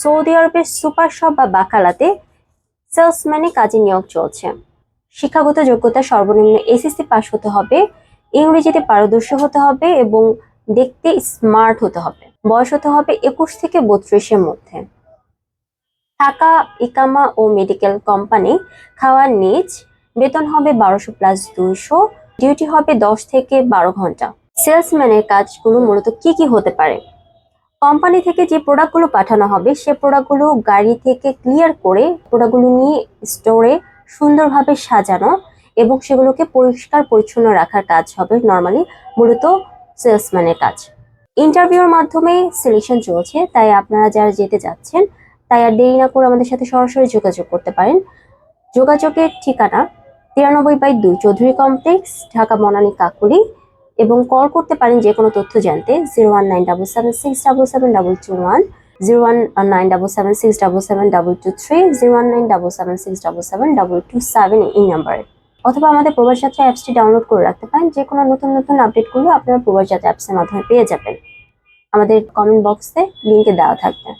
Saudi আরবের super shop বা বাকালাতে সেলসম্যানে কাজে নিয়োগ চলছে। শিক্ষাগত যোগ্যতা সর্বনিম্ন এসএসসি পাস হতে হবে, ইংরেজিতে পারদর্শী হতে হবে এবং দেখতে স্মার্ট হতে হবে। বয়স হতে হবে একুশ থেকে বত্রিশের মধ্যে। থাকা, ইকামা ও মেডিকেল কোম্পানি খাওয়ার নিজ, বেতন হবে বারোশো প্লাস দুইশো ডিউটি হবে দশ থেকে বারো ঘণ্টা। সেলসম্যানের কাজগুলো মূলত কি কি হতে পারে? কোম্পানি থেকে যে প্রোডাক্টগুলো পাঠানো হবে, সে প্রোডাক্টগুলো গাড়ি থেকে ক্লিয়ার করে প্রোডাক্টগুলো নিয়ে স্টোরে সুন্দরভাবে সাজানো এবং সেগুলোকে পরিষ্কার পরিচ্ছন্ন রাখার কাজ হবে নর্মালি মূলত সেলসম্যানের কাজ। ইন্টারভিউর মাধ্যমে সিলেকশন চলছে, তাই আপনারা যারা যেতে যাচ্ছেন, তাই আর দেরি না করে আমাদের সাথে সরাসরি যোগাযোগ করতে পারেন। যোগাযোগের ঠিকানা তিরানব্বই বাই দুই চৌধুরী কমপ্লেক্স, ঢাকা বনানী কাকুলি। এবং কল করতে পারেন যে কোনো তথ্য জানতে zero one nine double seven six double seven double two one zero one nine double seven six double seven double two three zero one nine double seven six double seven double two seven এই নাম্বারে অথবা আমাদের প্রবাস যাত্রা অ্যাপসটি download করে রাখতে পারেন, যে কোনো নতুন নতুন আপডেটগুলো আপনারা প্রবাস যাত্রা অ্যাপসের মাধ্যমে পেয়ে যাবেন। আমাদের কমেন্ট বক্সে লিঙ্কে দেওয়া থাকবে।